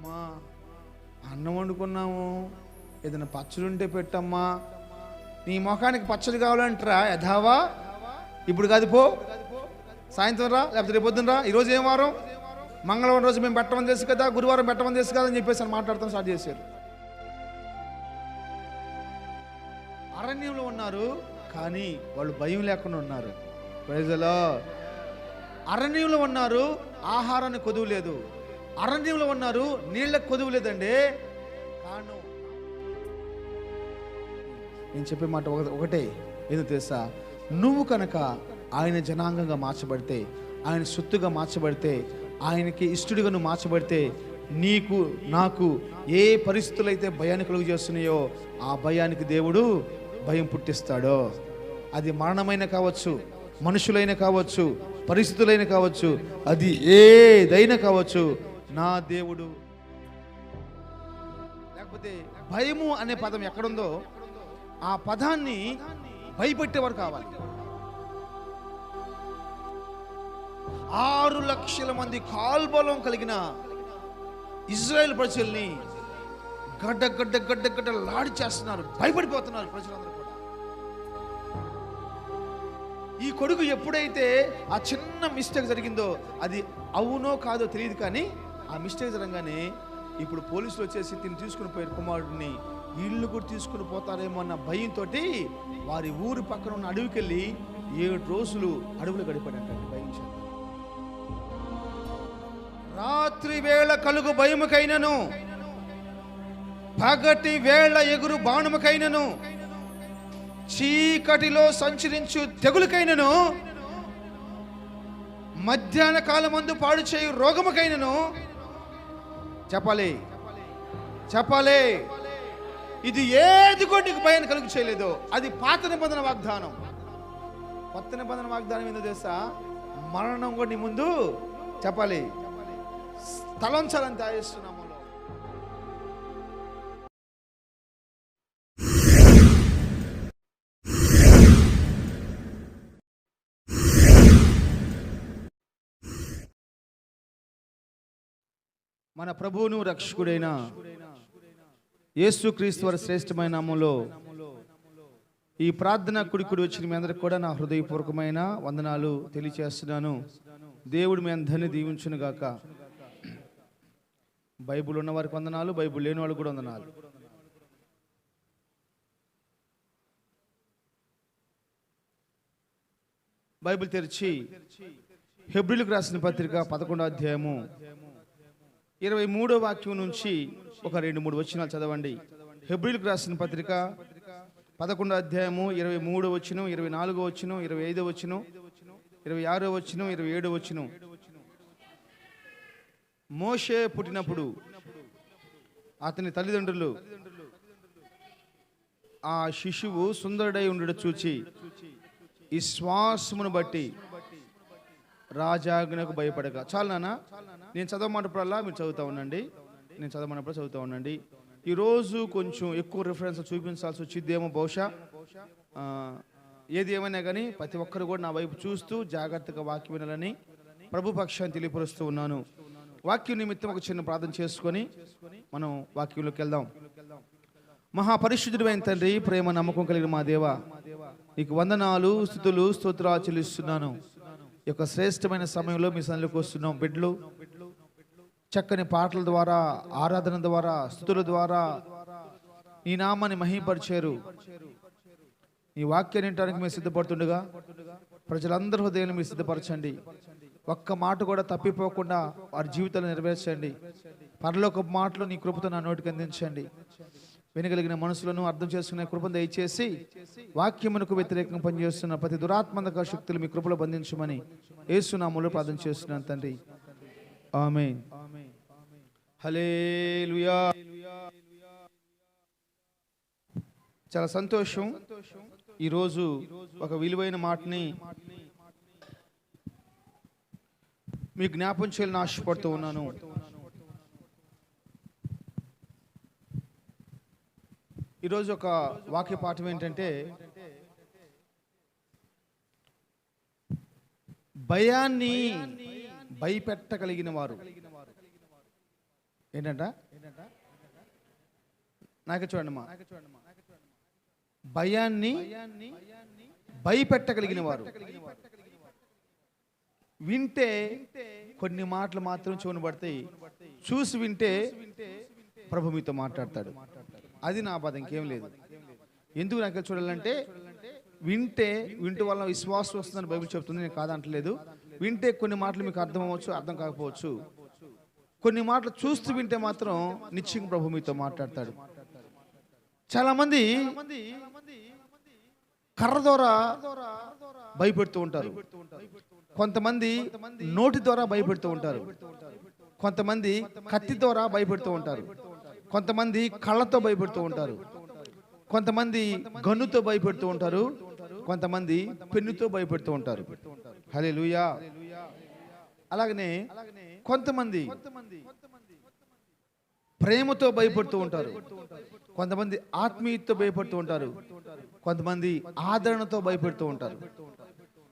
అమ్మా అన్నం వండుకున్నాము. ఏదైనా పచ్చడి ఉంటే పెట్టమ్మా. నీ ముఖానికి పచ్చడి కావాలంటరా యథావా ఇప్పుడు కాదు పో. సాయంత్రం రా లేకపోతే రేపు పొద్దున రా. ఈరోజు ఏం వారం? మంగళవారం రోజు మేము పెట్టమని తెలుసు కదా గురువారం పెట్టమని తెలుసు కదా అని చెప్పేసి అని మాట్లాడతాం స్టార్ట్ చేశారు. అరణ్యంలో ఉన్నారు కానీ వాళ్ళు భయం లేకుండా ఉన్నారు. ప్రజలో అరణ్యంలో ఉన్నారు ఆహారాన్ని కొదువు లేదు. అరణ్యంలో ఉన్నారు నీళ్ళకు కొదువు లేదండి. కాను నేను చెప్పే మాట ఒకటే ఏదో తెలుసా? నువ్వు కనుక ఆయన జనాంగంగా మార్చబడితే ఆయన సొత్తుగా మార్చబడితే ఆయనకి ఇష్టడిగా నువ్వు మార్చబడితే నీకు నాకు ఏ పరిస్థితులు అయితే భయాన్ని కలుగు చేస్తున్నాయో ఆ భయానికి దేవుడు భయం పుట్టిస్తాడో. అది మరణమైన కావచ్చు మనుషులైన కావచ్చు పరిస్థితులైన కావచ్చు అది ఏదైనా కావచ్చు నా దేవుడు. లేకపోతే భయము అనే పదం ఎక్కడుందో ఆ పదాన్ని భయపెట్టేవారు కావాలి. ఆరు లక్షల మంది కాల్బలం కలిగిన ఇజ్రాయెల్ ప్రజల్ని గడ్డ గడ్డ గడ్డ గడ్డ లాడి చేస్తున్నారు. భయపడిపోతున్నారు ప్రజలందరూ కూడా. ఈ కొడుకు ఎప్పుడైతే ఆ చిన్న మిస్టేక్ జరిగిందో అది అవునో కాదో తెలియదు కానీ ఆ మిస్టేక్ జరగగానే ఇప్పుడు పోలీసులు వచ్చేసి తిని తీసుకుని పోయిన కుమారుడిని ఇల్లు కూడా తీసుకుని పోతారేమో అన్న భయంతో వారి ఊరు పక్కన ఉన్న అడవికి వెళ్ళి ఏడు రోజులు అడవులు గడిపాడంటండి భయం రాత్రి వేళ కలుగు భయముకైనను పగటి వేళ ఎగురు బాణముకైనను చీకటిలో సంచరించు తెగులకైనను మధ్యాహ్న కాలమందు పాడు చేయు రోగముకైనను చెప్పాలి. చెప్పాలి. ఇది ఏది కూడా నీకు భయాన్ని కలుగు చేయలేదు అది పాత నిబంధన వాగ్దానం. కొత్త నిబంధన వాగ్దానం ఏందో తెలుసా? మరణం కూడా నీ ముందు చెప్పాలి. తలంచాలని తయారు మన ప్రభువును రక్షకుడైన యేసుక్రీస్తు వారి శ్రేష్టమైన నామంలో ఈ ప్రార్థన కుడికుడి వచ్చిన మీ అందరికి కూడా నా హృదయపూర్వకమైన వందనాలు తెలియచేస్తున్నాను. దేవుడు మీ అందరినీ దీవించును గాక. బైబుల్ ఉన్న వారికి వందనాలు బైబుల్ లేని వాళ్ళకి కూడా వందనాలు. బైబిల్ తెరిచి హెబ్రిల్కి రాసిన పత్రిక పదకొండో అధ్యాయము ఇరవై మూడో వాక్యం నుంచి ఒక రెండు మూడు వచనాలు చదవండి. హెబ్రిల్కి రాసిన పత్రిక పదకొండో అధ్యాయము ఇరవై మూడో వచ్చిన ఇరవై నాలుగో వచ్చిన ఇరవై ఐదో వచ్చిన ఇరవై ఆరో వచ్చిన ఇరవై ఏడో వచ్చిన మోషే పుట్టినప్పుడు అతని తల్లిదండ్రులు ఆ శిశువు సుందరుడై ఉండడం చూచి ఈ శ్వాసమును బట్టి రాజాజ్ఞకు భయపడక. చాలు నాన్న నేను చదవమన్నప్పుడల్లా మీరు చదువుతా ఉండండి. నేను చదవమన్నప్పుడు చదువుతా ఉండండి. ఈరోజు కొంచెం ఎక్కువ రిఫరెన్స్ చూపించాల్సి వచ్చిద్దేమో బహుశా. ఏది ఏమైనా కానీ ప్రతి ఒక్కరు కూడా నా వైపు చూస్తూ జాగ్రత్తగా వాక్యం వినాలని ప్రభు పక్షాన్ని తెలియపరుస్తూ ఉన్నాను. వాక్యం నిమిత్తం ఒక చిన్న ప్రార్థన చేసుకొని మనం వాక్యంలోకి వెళ్దాం. మహాపరిశుద్ధుడైన తండ్రి ప్రేమ నమ్మకం కలిగిన మా దేవ నీకు వందనాలు స్థుతులు స్తోత్రాలు చెల్లిస్తున్నాను. యొక్క శ్రేష్టమైన సమయంలో మీ సన్నిలోకి వస్తున్నాం. బిడ్డలు చక్కని పాటల ద్వారా ఆరాధన ద్వారా స్థుతుల ద్వారా నీ నామాన్ని మహిపరిచారు. ఈ వాక్యాన్ని వినటానికి మీరు సిద్ధపడుతుండగా ప్రజలందరి హృదయాన్ని మీరు సిద్ధపరచండి. ఒక్క మాట కూడా తప్పిపోకుండా వారి జీవితాలు నెరవేర్చండి. పరలోక మాటలు నీ కృపతో నా నోటికి అందించండి. వినగలిగిన మనసులను అర్థం చేసుకునే కృపను దయచేసి వాక్యమునకు వ్యతిరేకంగా పనిచేస్తున్న ప్రతి దురాత్మక శక్తులు మీ కృపలో బంధించమని ఏసునాములో ప్రార్థన చేస్తున్నాను తండ్రి. ఆమె హల్లెలూయా. చాలా సంతోషం ఈరోజు ఒక విలువైన మాటని మీ జ్ఞాపం చేయాలని ఆశపడుతూ ఉన్నాను. ఈరోజు ఒక వాక్య పాఠం ఏంటంటే భయాన్ని భయపెట్టగలిగిన వారు ఏంటంట? నాకు చూడండి మా భయాన్ని భయపెట్టగలిగిన వారు వింటే కొన్ని మాటలు మాత్రం చూనబడతాయి చూసి వింటే ప్రభు మీతో మాట్లాడతాడు. అది నా బాధ ఇంకేం లేదు. ఎందుకు నాకు చూడాలంటే వింటే వింటూ వల్ల విశ్వాసం వస్తుందని బైబిల్ చెప్తుంది నేను కాదంటలేదు. వింటే కొన్ని మాటలు మీకు అర్థం అవ్వచ్చు అర్థం కాకపోవచ్చు. కొన్ని మాటలు చూస్తూ వింటే మాత్రం నిశ్చయం ప్రభు మీతో మాట్లాడతాడు. చాలా మంది కర్ర ద్వారా భయపెడుతూ ఉంటారు. కొంతమంది నోటి ద్వారా భయపెడుతూ ఉంటారు. కొంతమంది కత్తి ద్వారా భయపెడుతూ ఉంటారు. కొంతమంది కళ్ళతో భయపెడుతూ ఉంటారు. కొంతమంది గన్నుతో భయపెడుతూ ఉంటారు. కొంతమంది పెన్నుతో భయపెడుతూ ఉంటారు. హలే లూయా అలాగనే కొంతమంది ప్రేమతో భయపడుతూ ఉంటారు. కొంతమంది ఆత్మీయతతో భయపడుతూ ఉంటారు. కొంతమంది ఆదరణతో భయపెడుతూ ఉంటారు.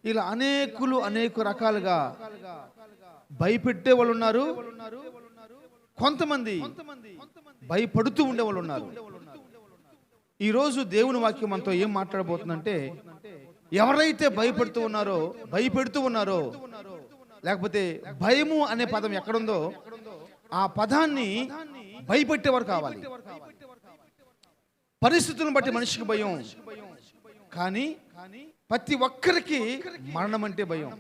ఇలా అనేకులు అనేక రకాలుగా భయపెట్టే వాళ్ళు ఉన్నారు. కొంతమంది భయపడుతూ ఉండే వాళ్ళు ఉన్నారు. ఈరోజు దేవుని వాక్యం మనతో ఏం మాట్లాడబోతుందంటే ఎవరైతే భయపడుతూ ఉన్నారో భయపెడుతూ ఉన్నారో లేకపోతే భయము అనే పదం ఎక్కడుందో ఆ పదాన్ని భయపెట్టేవారు కావాలి. పరిస్థితులను బట్టి మనిషికి భయం. కానీ ప్రతి ఒక్కరికి మరణం అంటే భయం.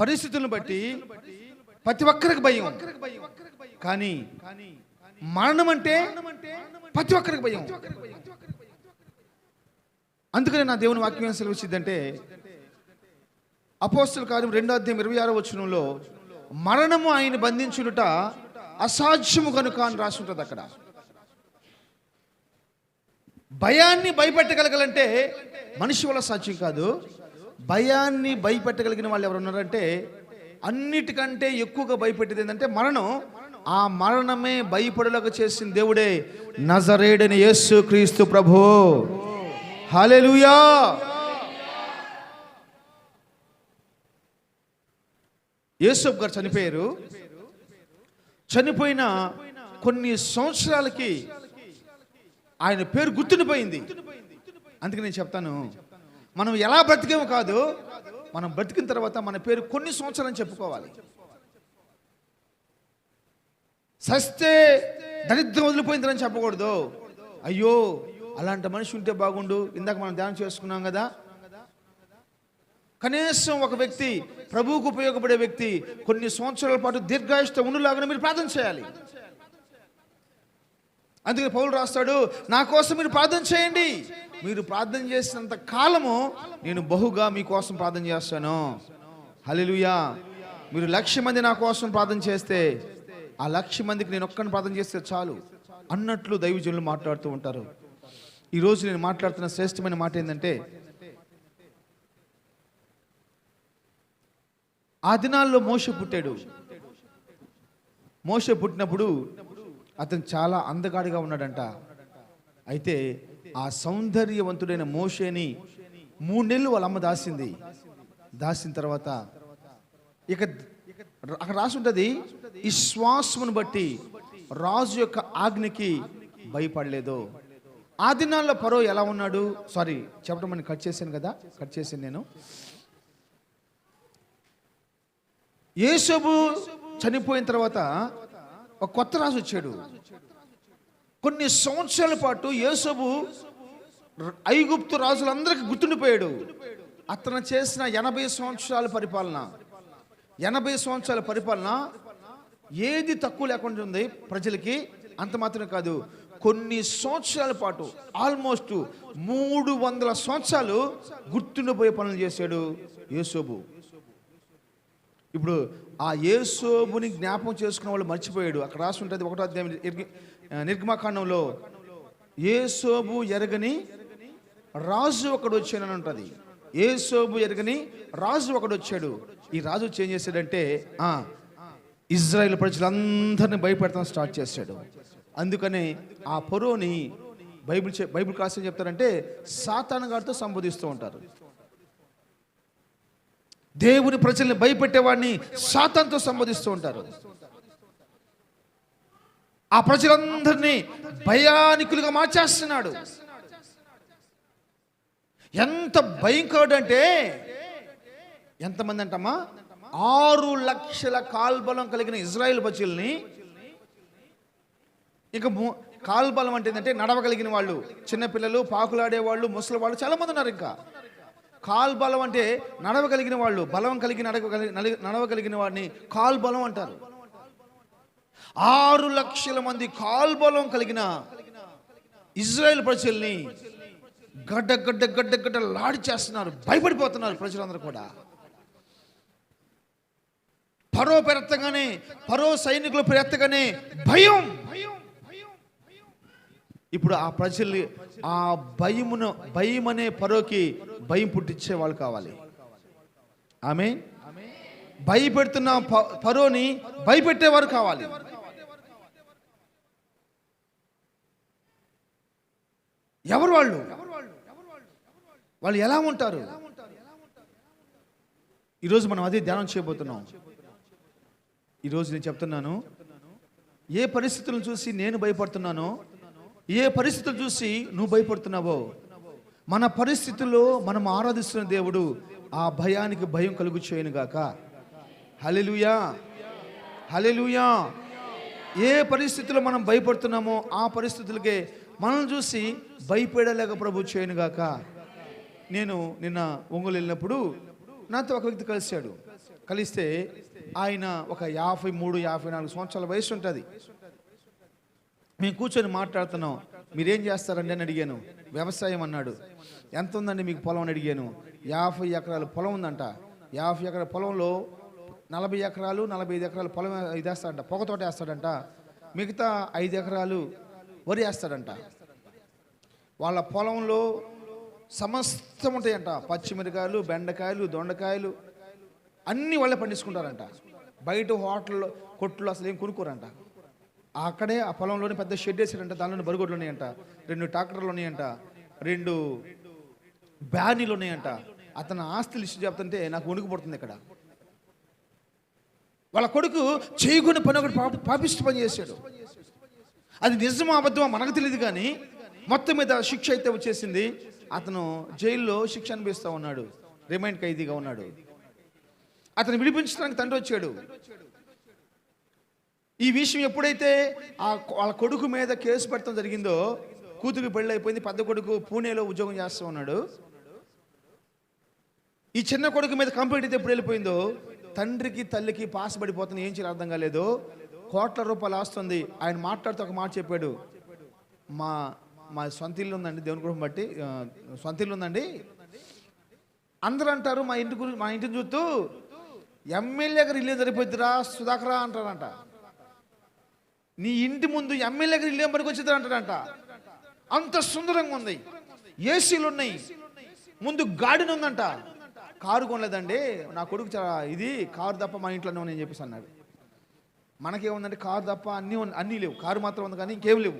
పరిస్థితులను బట్టి ప్రతి ఒక్కరికి భయం. కానీ మరణం అంటే ప్రతి ఒక్కరికి భయం. అందుకనే నా దేవుని వాక్యం సెలవిచ్చిందంటే అపోస్తుల కార్యం రెండో అధ్యాయం ఇరవై ఆరో వచనంలో మరణము ఆయన బంధించునుట అసాధ్యము కనుక అని రాసి ఉంటుంది అక్కడ. భయాన్ని భయపెట్టగలగాలంటే మనిషి వల్ల సాధ్యం కాదు. భయాన్ని భయపెట్టగలిగిన వాళ్ళు ఎవరు ఉన్నారంటే అన్నిటికంటే ఎక్కువగా భయపెట్టేది ఏంటంటే మరణం. ఆ మరణమే భయపడలకు చేసిన దేవుడే నజరేడని యేసు క్రీస్తు ప్రభు. హల్లెలూయా. యేసప్ గారు చనిపోయారు. చనిపోయిన కొన్ని సంవత్సరాలకి ఆయన పేరు గుర్తుండిపోయింది. అందుకే నేను చెప్తాను. మనం ఎలా బ్రతికేమో కాదు. మనం బ్రతికిన తర్వాత మన పేరు కొన్ని సంవత్సరాలు చెప్పుకోవాలి. సస్తే దరిద్రం వదిలిపోయిందని చెప్పకూడదు. అయ్యో అలాంటి మనిషి ఉంటే బాగుండు. ఇందాక మనం ధ్యానం చేసుకున్నాం కదా. కనీసం ఒక వ్యక్తి ప్రభువుకు ఉపయోగపడే వ్యక్తి కొన్ని సంవత్సరాల పాటు దీర్ఘాయుష్ట ఉండులాగానే మీరు ప్రార్థన చేయాలి. అందుకని పౌలు రాస్తాడు నా కోసం మీరు ప్రార్థన చేయండి. మీరు ప్రార్థన చేసినంత కాలము నేను బహుగా మీకోసం ప్రార్థన చేస్తాను. హల్లెలూయా. మీరు లక్ష మంది నా కోసం ప్రార్థన చేస్తే ఆ లక్ష మందికి నేను ఒక్కని ప్రార్థన చేస్తే చాలు అన్నట్లు దైవజనులు మాట్లాడుతూ ఉంటారు. ఈరోజు నేను మాట్లాడుతున్న శ్రేష్టమైన మాట ఏంటంటే ఆ దినాల్లో మోష పుట్టాడు. మోష పుట్టినప్పుడు అతను చాలా అందగాడిగా ఉన్నాడంట. అయితే ఆ సౌందర్యవంతుడైన మోషేని మూడు నెలలు వాళ్ళ అమ్మ దాసింది. దాసిన తర్వాత ఇక అక్కడ రాసి ఉంటుంది ఈ బట్టి రాజు యొక్క ఆజ్ఞకి భయపడలేదు. ఆ దినాల్లో పరో ఎలా ఉన్నాడు? సారీ చెప్పడం అని కట్ చేశాను కదా కట్ చేశాను నేను. యేసబు చనిపోయిన తర్వాత ఒక కొత్త రాజు వచ్చాడు. కొన్ని సంవత్సరాల పాటు యేసబు ఐగుప్తు రాజులందరికీ గుర్తుండిపోయాడు. అతను చేసిన ఎనభై సంవత్సరాల పరిపాలన ఎనభై సంవత్సరాల పరిపాలన ఏది తక్కువ లేకుండా ఉంది ప్రజలకి అంత మాత్రమే కాదు. కొన్ని సంవత్సరాల పాటు ఆల్మోస్ట్ మూడు వందల సంవత్సరాలు గుర్తుండిపోయే పనులు చేశాడు యేసోబు. ఇప్పుడు ఆ యేసోబుని జ్ఞాపకం చేసుకున్న వాళ్ళు మర్చిపోయాడు. అక్కడ రాసి ఉంటుంది ఒకటో అధ్యాయం నిర్గమాకాండంలో యేసోబు ఎరగని రాజు ఒకడు వచ్చాడని ఉంటుంది. ఏసోబు ఎరగని రాజు ఒకడు వచ్చాడు. ఈ రాజు వచ్చి ఏం చేశాడంటే ఇజ్రాయెల్ ప్రజలందరినీ భయపెడతాం స్టార్ట్ చేశాడు. అందుకనే ఆ పొరోని బైబిల్ బైబిల్ క్లాస్ చెప్తారంటే సాతాను గారితో సంబోధిస్తూ ఉంటారు. దేవుని ప్రజల్ని భయపెట్టేవాడిని సాతంతో సంబోధిస్తూ ఉంటారు. ఆ ప్రజలందరినీ భయానికులుగా మార్చేస్తున్నాడు. ఎంత భయంకరుడు అంటే ఎంతమంది అంటమ్మా ఆరు లక్షల కాల్బలం కలిగిన ఇజ్రాయెల్ ప్రజల్ని ఇక కాల్బలం అంటే ఏంటంటే నడవగలిగిన వాళ్ళు చిన్నపిల్లలు పాకులాడే వాళ్ళు ముసలి వాళ్ళు చాలా మంది ఉన్నారు ఇంకా. కాల్బలం అంటే నడవగలిగిన వాళ్ళు బలం కలిగి నడవగలి నలి- నడవగలిగిన వాడిని కాల్బలం అంటారు. ఆరు లక్షల మంది కాల్బలం కలిగిన ఇజ్రాయెల్ ప్రజల్ని గడ్డ గడ్డ గడ్డ గడ్డ లాడి చేస్తున్నారు. భయపడిపోతున్నారు ప్రజలందరూ కూడా. పరో పెరెత్తగానే పరో సైనికులు పెరెత్తగానే భయం. ఇప్పుడు ఆ ప్రజల్ని ఆ భయమును భయం అనే పరోకి భయం పుట్టించే వాళ్ళు కావాలి. ఆమె భయపెడుతున్న ప- పరోని భయపెట్టేవారు కావాలి. ఎవరు వాళ్ళు? వాళ్ళు ఎలా ఉంటారు? ఈరోజు మనం అదే ధ్యానం చేయబోతున్నాం. ఈరోజు నేను చెప్తున్నాను ఏ పరిస్థితులను చూసి నేను భయపడుతున్నానో ఏ పరిస్థితులు చూసి నువ్వు భయపడుతున్నావో? మన పరిస్థితుల్లో మనం ఆరాధిస్తున్న దేవుడు ఆ భయానికి భయం కలుగు చేయనుగాక హలెలుయా హలెలుయా ఏ పరిస్థితుల్లో మనం భయపడుతున్నామో ఆ పరిస్థితులకే మనం చూసి భయపడలేక ప్రభు చేయనుగాక నేను నిన్న ఒంగోలు వెళ్ళినప్పుడు నాతో ఒక వ్యక్తి కలిశాడు. కలిస్తే ఆయన ఒక యాభై మూడు యాభై నాలుగు సంవత్సరాల వయసు ఉంటుంది. మేము కూర్చొని మాట్లాడుతున్నాం. మీరేం చేస్తారండి అని అడిగాను. వ్యవసాయం అన్నాడు. ఎంత ఉందండి మీకు పొలం అని అడిగాను. యాభై ఎకరాలు పొలం ఉందంట. యాభై ఎకరాల పొలంలో నలభై ఎకరాలు నలభై ఐదు ఎకరాలు పొలం ఇది వేస్తాడంట పొగతోట వేస్తాడంట. మిగతా ఐదు ఎకరాలు వరి వేస్తాడంట. వాళ్ళ పొలంలో సమస్తం ఉంటాయంట. పచ్చిమిరకాయలు బెండకాయలు దొండకాయలు అన్నీ వాళ్ళే పండించుకుంటారంట. బయట హోటల్లో కొట్లు అసలు ఏం కొనుక్కోరంట. అక్కడే ఆ పొలంలోనే పెద్ద షెడ్ వేసాడంట దానిలోని బరుగొడ్లు ఉన్నాయంట రెండు ట్రాక్టర్లు ఉన్నాయంట రెండు బ్యానీలు ఉన్నాయంట. అతను ఆస్తి లిస్టు చెప్తుంటే నాకు వణుకు పడుతుంది ఇక్కడ. వాళ్ళ కొడుకు చేయకుని పని ఒకటి పాప పాపిష్టి పని చేశాడు. అది నిజమో అబద్ధమో మనకు తెలియదు కానీ మొత్తం మీద శిక్ష అయితే వచ్చేసింది. అతను జైల్లో శిక్ష అనిపిస్తూ ఉన్నాడు. రిమైండ్ ఖైదీగా ఉన్నాడు. అతను విడిపించడానికి తండ్రి వచ్చాడు. ఈ విషయం ఎప్పుడైతే ఆ వాళ్ళ కొడుకు మీద కేసు పెట్టడం జరిగిందో కూతురికి పెళ్ళి అయిపోయింది పెద్ద కొడుకు పూణేలో ఉద్యోగం చేస్తూ ఉన్నాడు. ఈ చిన్న కొడుకు మీద కంప్లైంట్ అయితే ఎప్పుడు వెళ్ళిపోయిందో తండ్రికి తల్లికి పాస్ పడిపోతుంది ఏం చేయాలి అర్థం కాలేదు. కోట్ల రూపాయలు ఆస్తుంది. ఆయన మాట్లాడుతూ ఒక మాట చెప్పాడు. మా మా సొంత ఇల్లు ఉందండి దేవుని కుటుంబం బట్టి సొంత ఇల్లు ఉందండి. అందరూ అంటారు మా ఇంటి గురించి మా ఇంటిని చూస్తూ ఎమ్మెల్యే గారు ఇల్లే సరిపోద్దిరా సుధాకరా అంటారంట నీ ఇంటి ముందు ఎమ్మెల్యేకి ఇల్లు పనికి వచ్చింది అంటాడంట. అంత సుందరంగా ఉంది. ఏసీలు ఉన్నాయి. ముందు గాడిన ఉందంట. కారు కొనలేదండి. నా కొడుకు చాలా ఇది కారు తప్ప మా ఇంట్లోనే ఉన్నాయని చెప్పేసి అన్నాడు. మనకేముందంటే కారు తప్ప అన్నీ అన్నీ లేవు. కారు మాత్రం ఉంది కానీ ఇంకేం లేవు.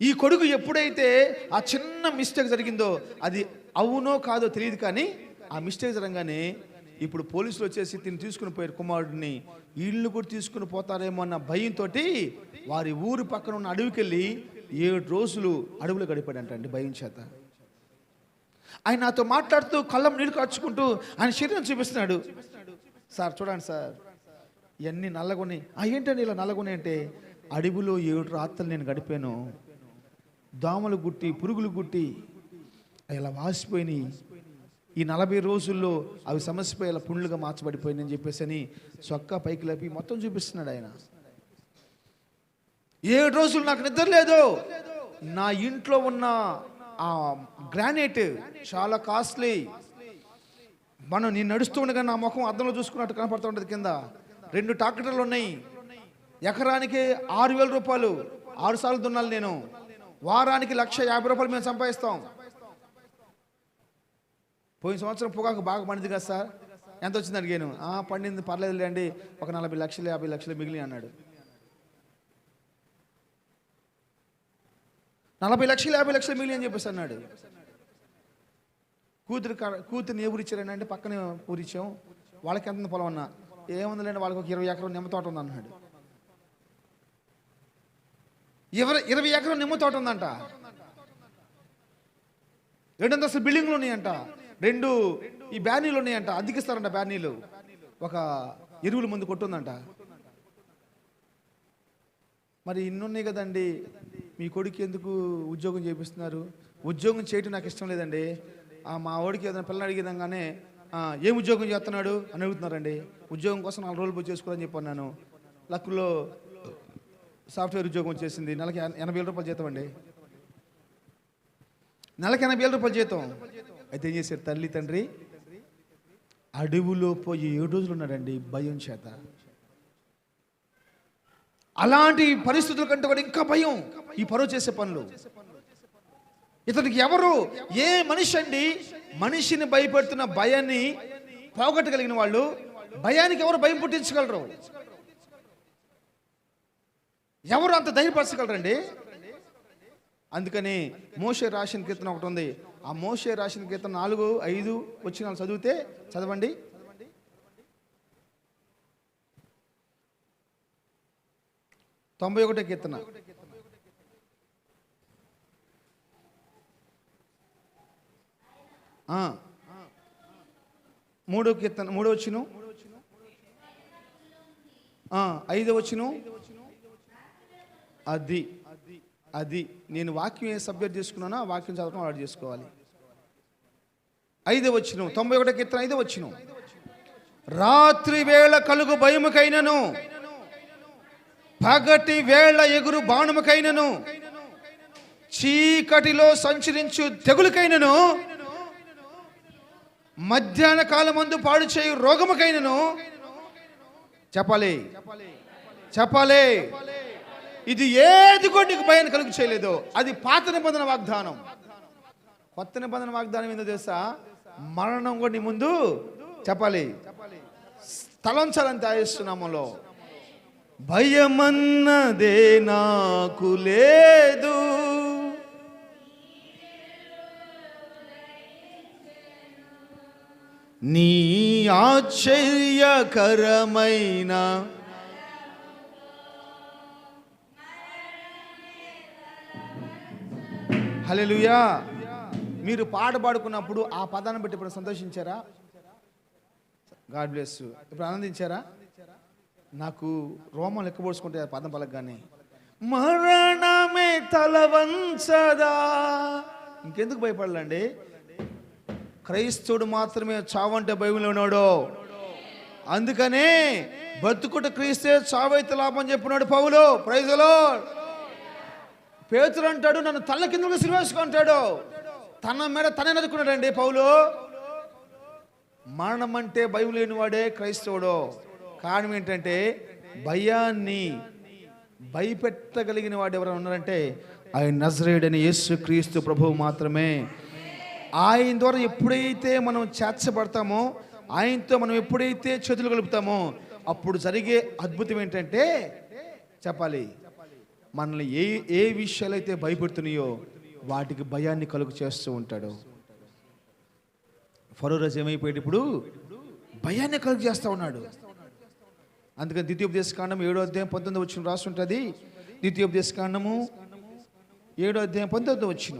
ఈ కొడుకు ఎప్పుడైతే ఆ చిన్న మిస్టేక్ జరిగిందో అది అవునో కాదో తెలియదు కానీ ఆ మిస్టేక్ జరగగానే ఇప్పుడు పోలీసులు వచ్చేసి తిని తీసుకుని పోయారు కుమారుడిని. ఇల్లు కూడా తీసుకుని పోతారేమో అన్న భయంతో వారి ఊరు పక్కన ఉన్న అడవికి వెళ్ళి ఏడు రోజులు అడవులు గడిపాడంటండి భయం చేత. ఆయన నాతో మాట్లాడుతూ కళ్ళం నీళ్ళు కాచుకుంటూ ఆయన శరీరం చూపిస్తున్నాడు. సార్ చూడండి సార్ ఇవన్నీ నల్లగొని ఏంటండి ఇలా నల్లగొని అంటే అడవిలో ఏడు రాత్రులు నేను గడిపాను. దోమలు గుట్టి పురుగులు గుట్టి అవి ఇలా వాసిపోయినాయి. ఈ నలభై రోజుల్లో అవి సమస్యపోయేలా పుండ్లుగా మార్చబడిపోయిందని చెప్పేసి అని సొక్క పైకి లేపి మొత్తం చూపిస్తున్నాడు ఆయన. ఏడు రోజులు నాకు నిద్ర లేదు. నా ఇంట్లో ఉన్న ఆ గ్రానైట్ చాలా కాస్ట్లీ. మనం నేను నడుస్తూ ఉండగా నా ముఖం అద్దంలో చూసుకున్నట్టు కనపడుతూ ఉంటుంది కింద. రెండు ట్రాక్టర్లు ఉన్నాయి. ఎకరానికి ఆరు వేల రూపాయలు ఆరు సార్లు దున్నాలి నేను. వారానికి లక్ష యాభై రూపాయలు మేము సంపాదిస్తాం. పోయిన సంవత్సరం పొగాకు బాగా పండింది కదా సార్? ఎంత వచ్చింది అడిగాను. "ఆ, పండింది పర్లేదులేండి ఒక నలభై లక్షలు యాభై లక్షలు మిగిలి అన్నాడు. నలభై లక్షలు యాభై లక్షలు మిగిలి అని చెప్పేసి అన్నాడు. కూతురు కా- కూతురుని ఏ ఊరిచ్చారని అంటే పక్కనే ఊరిచ్చాం. వాళ్ళకి ఎంత పొలం అన్నా? ఏముందిలేండి వాళ్ళకి ఒక ఇరవై ఎకరం నిమ్మ తోట ఉంది అన్నాడు. ఇరవై ఇరవై ఎకరం నిమ్మ తోట ఉందంట. రెండు బిల్డింగ్లు ఉన్నాయంట. రెండు ఈ బ్యానీలు ఉన్నాయంట అద్దెకిస్తారంట బ్యానీలు. ఒక ఎరువుల ముందు కొట్టుందంట. మరి ఇన్నున్నాయి కదండి. మీ కొడుకు ఎందుకు ఉద్యోగం చేపిస్తున్నారు? ఉద్యోగం చేయటం నాకు ఇష్టం లేదండి. మా వాడికి ఏదైనా పిల్లలు అడిగేదంగానే ఏం ఉద్యోగం చేస్తున్నాడు? అని అడుగుతున్నారండి. ఉద్యోగం కోసం నాలుగు రోజులు పోయి చేసుకోవాలని చెప్పన్నాను లక్కులో సాఫ్ట్వేర్ ఉద్యోగం వచ్చేసింది. నెలకి ఎనభై వేల రూపాయలు జీతం అండి. నెలకి ఎనభై వేల రూపాయలు జీతం. అయితే ఏం చేశారు? తల్లి తండ్రి అడవిలో పోయి ఏడు రోజులు ఉన్నాడండి భయం చేత. అలాంటి పరిస్థితుల కంటే కూడా ఇంకా భయం ఈ పరువు చేసే పనులు. ఇతనికి ఎవరు? ఏ మనిషి అండి? మనిషిని భయపెడుతున్న భయాన్ని పోగొట్టగలిగిన వాళ్ళు భయానికి ఎవరు భయం పుట్టించగలరు? ఎవరు అంత ధైర్యపరచగలరండి? అందుకని మోషే రాసిన కీర్తన ఒకటి ఉంది. ఆ మోషే రాసిన కీర్తన నాలుగు ఐదు వచ్చిన చదివితే చదవండి. తొంభై ఒకటో కీర్తన. మూడో కీర్తన మూడో వచ్చిన. ఐదో వచ్చిన. అది. అది నేను వాక్యం ఏ సబ్జెక్ట్ చేసుకున్నానో ఆ వాక్యం చదవడం అలవాటు చేసుకోవాలి. ఐదు వచ్చిన తొంభై ఒకటో కీర్తన ఐదు వచ్చిన రాత్రి వేళ కలుగు భయముకైనను పగటి వేళ ఎగురు బాణముకైనను చీకటిలో సంచరించు తెగులుకైనను మధ్యాహ్న కాలమందు పాడు చేయు రోగముకైనను. చెప్పాలి. చెప్పాలి. ఇది ఏది కూడా నీకు భయాన్ని కలుగు చేయలేదు. అది పాత నిబంధన వాగ్దానం. కొత్త నిబంధన వాగ్దానం ఏందో తెలుసా? మరణం కూడా నీ ముందు చెప్పాలి. తలంచాలని తాయిస్తున్నాములో భయమన్నదే నాకు లేదు. నీ ఆశ్చర్యకరమైన హలెలుయా మీరు పాట పాడుకున్నప్పుడు ఆ పదాన్ని బట్టి ఇప్పుడు సంతోషించారా? గాడ్ బ్లెస్ ఇప్పుడు ఆనందించారా? నాకు రోమం లెక్కబోసుకుంటే ఆ పదం పలకగానే మరణమే తల వంచదా. ఇంకెందుకు భయపడాలండి? క్రైస్తవుడు మాత్రమే చావంటే భయంలో ఉన్నాడు అందుకనే బతుకుట క్రీస్తే చావైతే లాభం చెప్పినాడు పౌలు. ప్రైజులో పేతురు అంటాడు నన్ను తల్ల కింద సిరివేసుకుంటాడు తన మీద తనే నదుకున్నాడండి పౌలు. మరణం అంటే భయం లేనివాడే క్రైస్తవుడు. కారణం ఏంటంటే భయాన్ని భయపెట్టగలిగిన వాడు ఎవరైనా ఉన్నారంటే ఆయన నజరేయుడని యేసు క్రీస్తు ప్రభువు మాత్రమే. ఆయన ద్వారా ఎప్పుడైతే మనం చేర్చబడతామో ఆయనతో మనం ఎప్పుడైతే చేతులు కలుపుతామో అప్పుడు జరిగే అద్భుతం ఏంటంటే చెప్పాలి. మనల్ని ఏ ఏ విషయాలు అయితే భయపెడుతున్నాయో వాటికి భయాన్ని కలుగు చేస్తూ ఉంటాడు. ఫరో రోజు ఏమైపోయాడు ఇప్పుడు? భయాన్ని కలుగు చేస్తూ ఉన్నాడు. అందుకని ద్వితీయోపదేశ కాండం ఏడో అధ్యాయం పంతొమ్మిది వచ్చిన రాస్తుంటుంది ద్వితీయోపదేశ కాండము ఏడో అధ్యాయం పంతొమ్మిది వచ్చిన.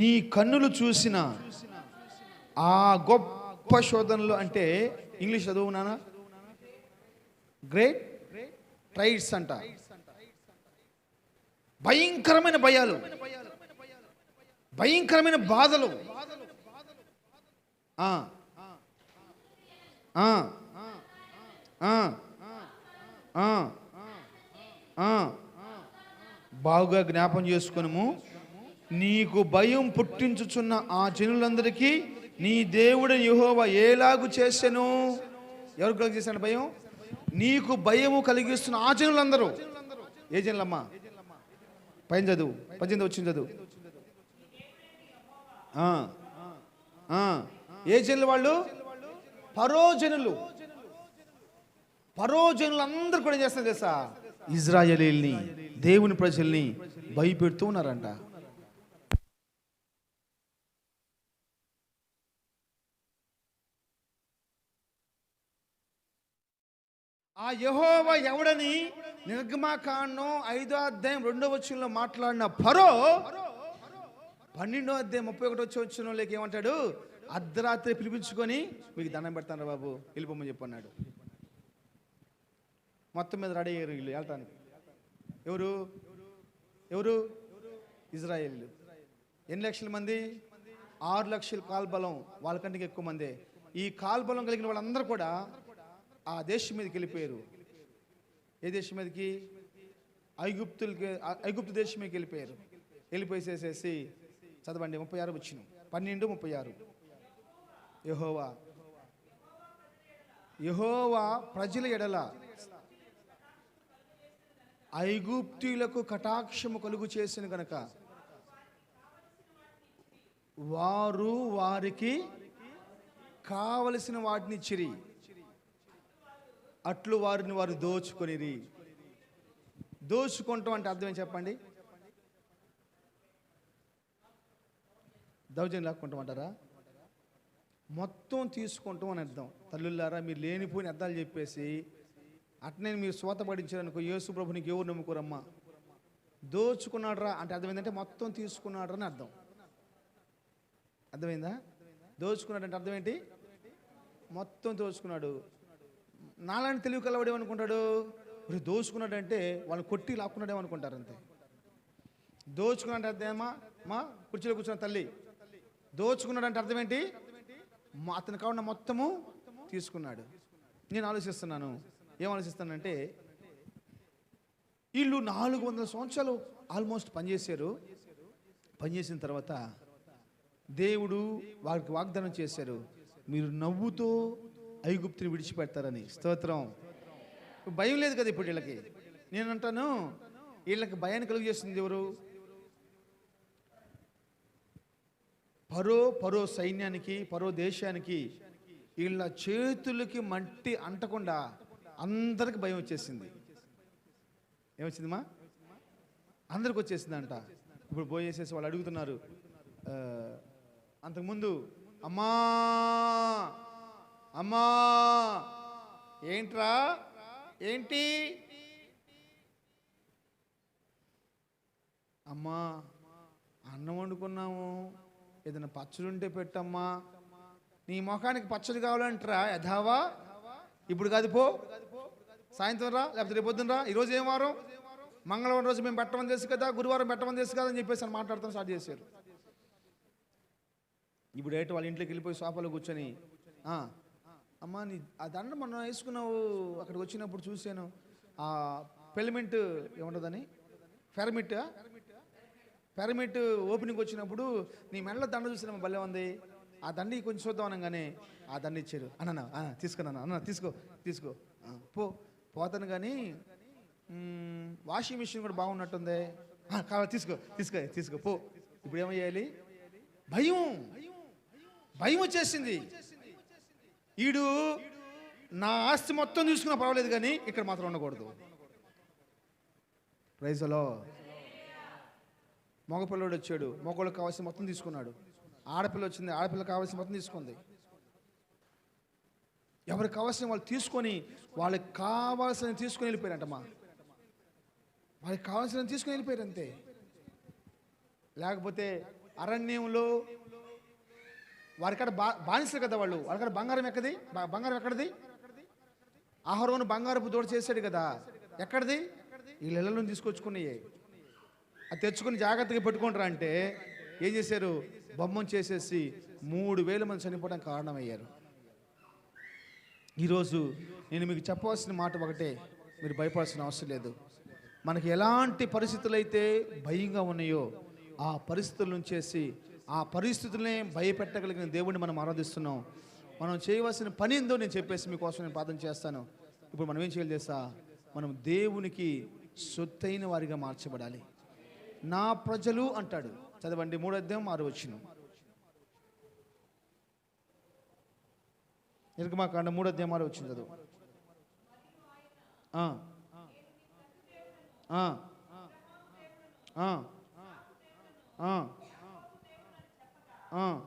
నీ కన్నులు చూసిన ఆ గొప్ప శోధనలు అంటే ఇంగ్లీష్ చదువునానా గ్రేట్ ట్రైడ్స్ అంట. భయంకరమైన భయాలు. భయంకరమైన బాధలు. ఆ. బాగుగా జ్ఞాపం చేసుకునము. నీకు భయం పుట్టించుచున్న ఆ జనులందరికీ నీ దేవుడు యెహోవా ఏలాగు చేసెను ఎవరు కలిగి చేశాడు భయం? నీకు భయము కలిగిస్తున్న ఆ జనులందరూ ఏ జనులమ్మా? పైన చదువు. పద్దెనిమిది వచ్చింది చదువు. ఏ జనులు వాళ్ళు? పరోజనులు పరోజనులు అందరూ కూడా చేస్తారు తెలుసా? ఇజ్రాయలీల్ని దేవుని ప్రజల్ని భయపెడుతూ ఉన్నారంట. ఆ యహోవ ఎవడని నిర్గమాకాండం ఐదో అధ్యాయం రెండో వచ్చంలో మాట్లాడిన ఫరో పన్నెండో అధ్యాయం ముప్పై ఒకటో వచ్చిన లేక ఏమంటాడు? అర్ధరాత్రి పిలిపించుకొని మీకు దండం పెడతాను బాబు వెళ్ళిపోమని చెప్పన్నాడు. మొత్తం మీద రెడీ అయ్యారు వీళ్ళు వెళ్ళటానికి ఎవరు? ఎవరు? ఇజ్రాయేలీలు. ఎన్ని లక్షల మంది? ఆరు లక్షల కాల్బలం వాళ్ళకంటే ఎక్కువ మంది. ఈ కాల్బలం కలిగిన వాళ్ళందరూ కూడా ఆ దేశం మీదకి వెళ్ళిపోయారు. ఏ దేశం మీదకి? ఐగుప్తులకి ఐగుప్తు దేశం మీదకి వెళ్ళిపోయారు. వెళ్ళిపోయేసేసేసి చదవండి ముప్పై ఆరు వచ్చిన. పన్నెండు ముప్పై ఆరు. యహోవా. యహోవా ప్రజల ఎడల ఐగుప్తులకు కటాక్షము కలుగు చేసిన గనక వారు వారికి కావలసిన వాటిని చిరి అట్లు వారిని వారు దోచుకొనిరి. దోచుకుంటాం అంటే అర్థం ఏం చెప్పండి? దౌర్జన్యం లాక్కుంటాం అంటారా? మొత్తం తీసుకుంటాం అని అర్థం. తల్లులారా మీరు లేనిపోయిన అర్థాలు చెప్పేసి అట్నే మీరు స్వాత పడించారనుకో యేసు ప్రభు నీకు ఎవరు నమ్ముకోరమ్మా? దోచుకున్నాడరా అంటే అర్థం ఏంటంటే మొత్తం తీసుకున్నాడు అని అర్థం. అర్థమైందా? దోచుకున్నాడు అంటే అర్థం ఏంటి? మొత్తం దోచుకున్నాడు. నాలాంటి తెలివి కలవాడు ఏమనుకుంటాడు? ఇప్పుడు దోచుకున్నాడు అంటే కొట్టి లాక్కున్నాడు ఏమనుకుంటారు అంతే. దోచుకున్నాడు అర్థమా మా కుర్చీలో కూర్చున్న తల్లి. దోచుకున్నాడంటే అర్థం ఏంటి? మా అతను కావున మొత్తము తీసుకున్నాడు. నేను ఆలోచిస్తున్నాను. ఏం ఆలోచిస్తానంటే వీళ్ళు నాలుగు వందల సంవత్సరాలు ఆల్మోస్ట్ పనిచేశారు. పనిచేసిన తర్వాత దేవుడు వారికి వాగ్దానం చేశారు. మీరు నవ్వుతో ఐగుప్తిని విడిచిపెడతారని. స్తోత్రం. భయం లేదు కదా ఇప్పుడు వీళ్ళకి? నేను అంటాను వీళ్ళకి భయాన్ని కలుగు చేస్తుంది ఎవరు? పరో పరో సైన్యానికి పరో దేశానికి వీళ్ళ చేతులకి మట్టి అంటకుండా అందరికి భయం వచ్చేసింది. ఏమొచ్చిందిమా అందరికి వచ్చేసిందంట. ఇప్పుడు పోయేసేసి వాళ్ళు అడుగుతున్నారు అంతకుముందు అమ్మా అమ్మా! ఏంట్రా? ఏంటి? అమ్మా అన్నం వండుకున్నాము. ఏదైనా పచ్చడి ఉంటే పెట్టమ్మా. నీ ముఖానికి పచ్చడి కావాలంటరా యథావా ఇప్పుడు కాదు పో. సాయంత్రం రా లేకపోతే రేపు పొద్దున రా. ఈరోజు ఏం వారం? మంగళవారం రోజు మేము పెట్టమని తెలుసు కదా గురువారం పెట్టమని తెలుసు కదా అని చెప్పేసి అని మాట్లాడతాం స్టార్ట్ చేశారు. ఇప్పుడు ఏంటి వాళ్ళ ఇంట్లోకి వెళ్ళిపోయి సోఫాలో కూర్చొని "ఆ, అమ్మా నీ ఆ దండ మనం వేసుకున్నావు అక్కడికి వచ్చినప్పుడు చూశాను. ఆ పెలిమెంట్ ఏముంటుందని ఫెరమిట్. పెరమిట్ ఓపెనింగ్ వచ్చినప్పుడు నీ మెడలో దండ చూసిన భలే ఉంది. ఆ దండి కొంచెం చూద్దాం అనగానే ఆ దండ ఇచ్చారు. అన్న తీసుకున్నాను అన్న తీసుకో తీసుకో. పో. పోతాను కానీ వాషింగ్ మిషన్ కూడా బాగున్నట్టుంది. కావాలి తీసుకో తీసుకో తీసుకో పో. ఇప్పుడు ఏమయ్యాలి? భయం. భయం వచ్చేసింది. ఈడు నా ఆస్తి మొత్తం తీసుకున్నా పర్వాలేదు కానీ ఇక్కడ మాత్రం ఉండకూడదు. ప్రైజలో మగపిల్లడు వచ్చాడు. మగవాళ్ళకి కావాల్సిన మొత్తం తీసుకున్నాడు. ఆడపిల్ల వచ్చింది. ఆడపిల్ల కావాల్సిన మొత్తం తీసుకుంది. ఎవరికి కావాల్సిన వాళ్ళు తీసుకొని వాళ్ళకి కావాల్సిన తీసుకొని వెళ్ళిపోయారంటమ్మా. వాళ్ళకి కావాల్సిన తీసుకొని వెళ్ళిపోయారు అంతే. లేకపోతే అరణ్యంలో వారికాడ బా బానిసలు కదా వాళ్ళు. వాళ్ళకాడ బంగారం ఎక్కది? బంగారం ఎక్కడిది? ఆహారం బంగారపు దోడ చేశాడు కదా. ఎక్కడిది? వీళ్ళెళ్ళను తీసుకొచ్చుకున్నాయి అది తెచ్చుకుని జాగ్రత్తగా పెట్టుకుంటారా అంటే ఏం చేశారు? బొమ్మం చేసేసి మూడు వేల మంది చనిపోవడానికి కారణమయ్యారు. ఈరోజు నేను మీకు చెప్పవలసిన మాట ఒకటే. మీరు భయపడాల్సిన అవసరం లేదు. మనకి ఎలాంటి పరిస్థితులు అయితే భయంగా ఉన్నాయో ఆ పరిస్థితుల నుంచేసి ఆ పరిస్థితులనే భయపెట్టగలిగిన దేవుడిని మనం ఆరాధిస్తున్నాం. మనం చేయవలసిన పని ఏందో నేను చెప్పేసి మీకోసం నేను ప్రార్థన చేస్తాను. ఇప్పుడు మనం ఏం చేయాలి తెలుసా? మనం దేవునికి సొత్తైన వారిగా మార్చబడాలి. నా ప్రజలు అంటాడు. చదవండి మూడో అధ్యాయం ఆరు వచ్చిన నిర్గమాకాండ మూడో అధ్యాయం ఆరు వచ్చింది చదువు. ఆ. ఆ.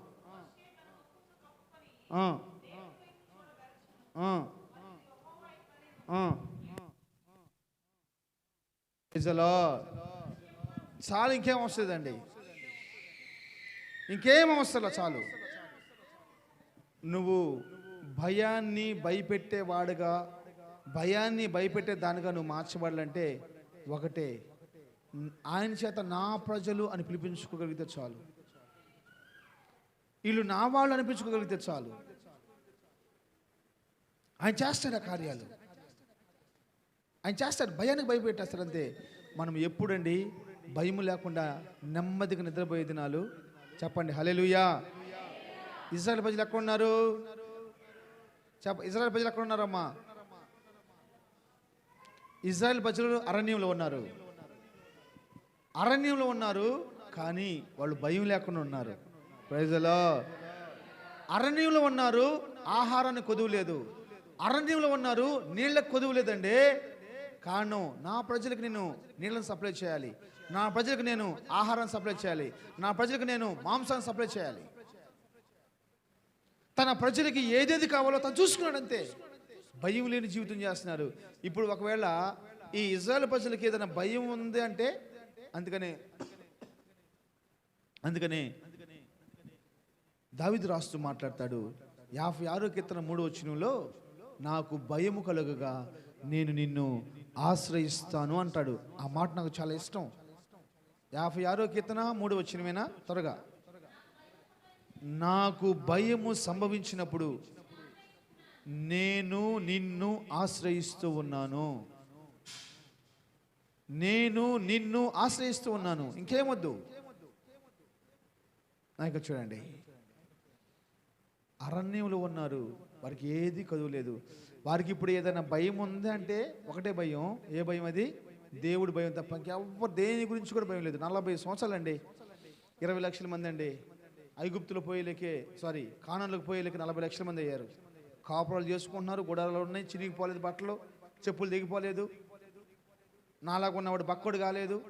చాలు ఇంకేం వస్తుందండి ఇంకేం అవసరం చాలు. నువ్వు భయాన్ని భయపెట్టేవాడుగా భయాన్ని భయపెట్టే దానిగా నువ్వు మార్చబడాలంటే ఒకటే ఆయన చేత నా ప్రజలు అని పిలిపించుకోగలిగితే చాలు. వీళ్ళు నా వాళ్ళు అనిపించుకోగలిగితే చాలు. ఆయన చేస్తాడు ఆ కార్యాలు. ఆయన చేస్తాడు. భయానికి భయపెట్టేస్తాడు అంతే. మనం ఎప్పుడండి భయం లేకుండా నెమ్మదిగా నిద్రపోయే దినాలు? చెప్పండి. హలెలుయా ఇజ్రాయల్ ప్రజలు ఎక్కడ ఉన్నారు చెప్ప ఇజ్రాయల్ ప్రజలు ఎక్కడ ఉన్నారమ్మా ఇజ్రాయల్ ప్రజలు అరణ్యంలో ఉన్నారు. అరణ్యంలో ఉన్నారు కానీ వాళ్ళు భయం లేకుండా ఉన్నారు. ప్రైజలో అరణ్యంలో ఉన్నారు ఆహారాన్ని కొదువు లేదు అరణ్యంలో ఉన్నారు నీళ్ళకి కొదువు లేదండి కారణం నా ప్రజలకు నేను నీళ్ళని సప్లై చేయాలి. నా ప్రజలకు నేను ఆహారం సప్లై చేయాలి. నా ప్రజలకు నేను మాంసాన్ని సప్లై చేయాలి. తన ప్రజలకి ఏదేది కావాలో తను చూసుకున్నాడు అంతే. భయం లేని జీవితం చేస్తున్నారు. ఇప్పుడు ఒకవేళ ఈ ఇజ్రాయల్ ప్రజలకి ఏదైనా భయం ఉంది అంటే అందుకనే అందుకనే దావిదు రాస్తూ మాట్లాడతాడు యాభై ఆరో కీర్తన మూడు వచ్చినలో నాకు భయము కలుగగా నేను నిన్ను ఆశ్రయిస్తాను అంటాడు. ఆ మాట నాకు చాలా ఇష్టం. యాభై ఆరో కీర్తన మూడు వచ్చినవేనా త్వరగా. నాకు భయము సంభవించినప్పుడు నేను నిన్ను ఆశ్రయిస్తూ ఉన్నాను. నేను నిన్ను ఆశ్రయిస్తూ ఉన్నాను. ఇంకేమొద్దు నాకు చూడండి. అరణ్యంలో ఉన్నారు. వారికి ఏది కదువలేదు. వారికి ఇప్పుడు ఏదైనా భయం ఉంది అంటే ఒకటే భయం. ఏ భయం అది? దేవుడు భయం తప్ప ఇంకెవ్వరు దేని గురించి కూడా భయం లేదు. నలభై సంవత్సరాలు అండి ఇరవై లక్షల మంది అండి. ఐగుప్తులు పోయేలేకే సారీ కాణంలోకి పోయేలేకే నలభై లక్షల మంది అయ్యారు. కాపురాలు చేసుకుంటున్నారు గుడారాలు ఉన్నాయి చిరిగిపోలేదు బట్టలు చెప్పులు దిగిపోలేదు నాలాగా ఉన్నవాడు బక్కోడు కాలేదు.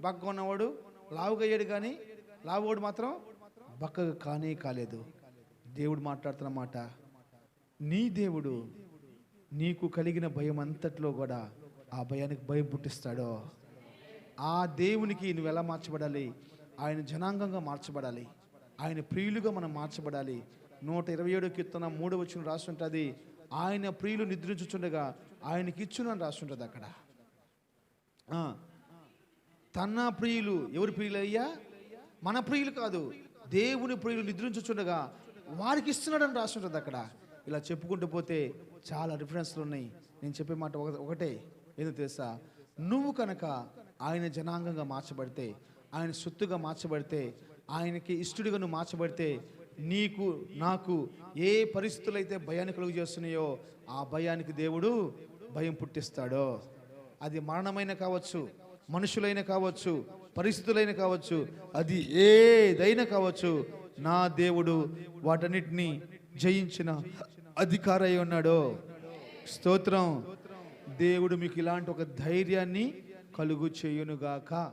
బక్క ఉన్నవాడు లావుగయ్యాడు కానీ లావుగోడు మాత్రం బక్కగా కానే కాలేదు. దేవుడు మాట్లాడుతున్న మాట నీ దేవుడు నీకు కలిగిన భయం అంతట్లో కూడా ఆ భయానికి భయం పుట్టిస్తాడో. ఆ దేవునికి నువ్వు ఎలా మార్చబడాలి? ఆయన జనాంగంగా మార్చబడాలి. ఆయన ప్రియులుగా మనం మార్చబడాలి. నూట ఇరవై ఏడు కీర్తన మూడు వచ్చిన రాస్తుంటుంది ఆయన ప్రియులు నిద్రించుచుండగా ఆయనకి ఇచ్చును అని రాస్తుంటుంది అక్కడ. తన ప్రియులు ఎవరి ప్రియులు అయ్యా మన ప్రియులు కాదు. దేవుని ప్రియులు నిద్రించుచుండగా వారికి ఇస్తున్నాడని రాసి ఉంటుంది అక్కడ. ఇలా చెప్పుకుంటూ పోతే చాలా రిఫరెన్స్లు ఉన్నాయి. నేను చెప్పే మాట ఒక- ఒకటే. ఏదో తెలుసా? నువ్వు కనుక ఆయన జనాంగంగా మార్చబడితే ఆయన సొత్తుగా మార్చబడితే ఆయనకి ఇష్టడిగా నువ్వు మార్చబడితే నీకు నాకు ఏ పరిస్థితులు అయితే భయాన్ని కలుగు చేస్తున్నాయో ఆ భయానికి దేవుడు భయం పుట్టిస్తాడో. అది మరణమైన కావచ్చు మనుషులైన కావచ్చు పరిస్థితులైన కావచ్చు అది ఏదైనా కావచ్చు నా దేవుడు వాటన్నిటిని జయించిన అధికారై ఉన్నాడో. స్తోత్రం. దేవుడు మీకు ఇలాంటి ఒక ధైర్యాన్ని కలుగు చేయునుగాక.